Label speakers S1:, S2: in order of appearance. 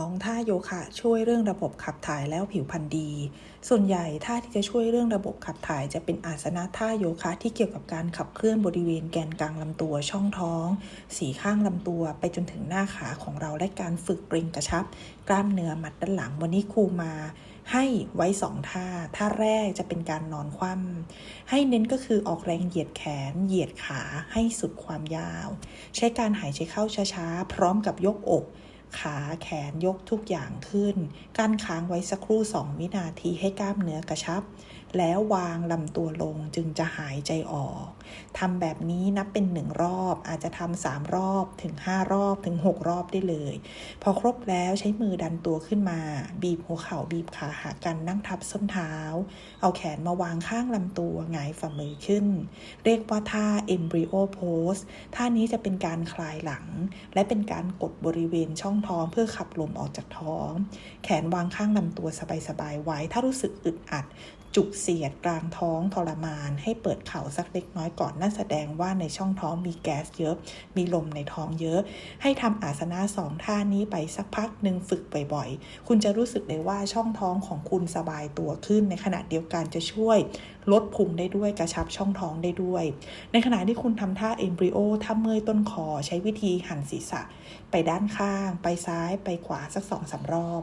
S1: 2. ท่าโยคะช่วยเรื่องระบบขับถ่ายแล้วผิวพรรณดี ส่วนใหญ่ท่าที่จะช่วยเรื่องระบบขับถ่ายจะเป็นอาสนะท่าโยคะที่เกี่ยวกับการขับเคลื่อนบริเวณแกนกลางลำตัวช่องท้อง สีข้างลำตัวไปจนถึงหน้าขาของเราและการฝึกเกร็งกระชับ กล้ามเนื้อมัดด้านหลังวันนี้ครูมาให้ไว้สองท่า ท่าแรกจะเป็นการนอนคว่ำ ให้เน้นก็คือออกแรงเหยียดแขน เหยียดขาให้สุดความยาว ใช้การหายใจเข้าช้าๆ พร้อมกับยกอก ขาแขนยกทุกอย่างขึ้นการค้างไว้สักครู่ 2 วินาทีให้กล้ามเนื้อกระชับ แล้ววางลำตัวลงจึงจะหายใจออกทำแบบนี้นับเป็นหนึ่งรอบ อาจจะทำสามรอบถึง 5 รอบถึง 6 รอบได้เลย พอครบแล้วใช้มือดันตัวขึ้นมา บีบหัวเข่าบีบขาหากันนั่งทับส้นเท้า เอาแขนมาวางข้างลำตัวหงายฝ่ามือขึ้น เรียกว่าท่า embryo pose ท่านี้จะเป็นการคลายหลัง และเป็นการกดบริเวณช่องท้องเพื่อขับลมออกจากท้อง แขนวางข้างลำตัวสบายๆไว้ ถ้ารู้สึกอึดอัด จุกเสียดกลางท้องทรมาน ให้เปิดเข่าสักเล็กน้อยก่อนนั่นแสดงว่าในช่องท้องมีแก๊สเยอะ มีลมในท้องเยอะ ให้ทำอาสนะสองท่านี้ไปสักพักหนึ่งฝึกบ่อยๆ คุณจะรู้สึกเลยว่าช่องท้องของคุณสบายตัวขึ้น ในขณะเดียวกันจะช่วยลดพุงได้ด้วยกระชับช่องท้องได้ด้วย ในขณะที่คุณทำท่าเอมบริโอถ้าเมื่อยต้นคอใช้วิธีหันศีรษะ ไปด้านข้างไปซ้ายไปขวาสักสองสารอบ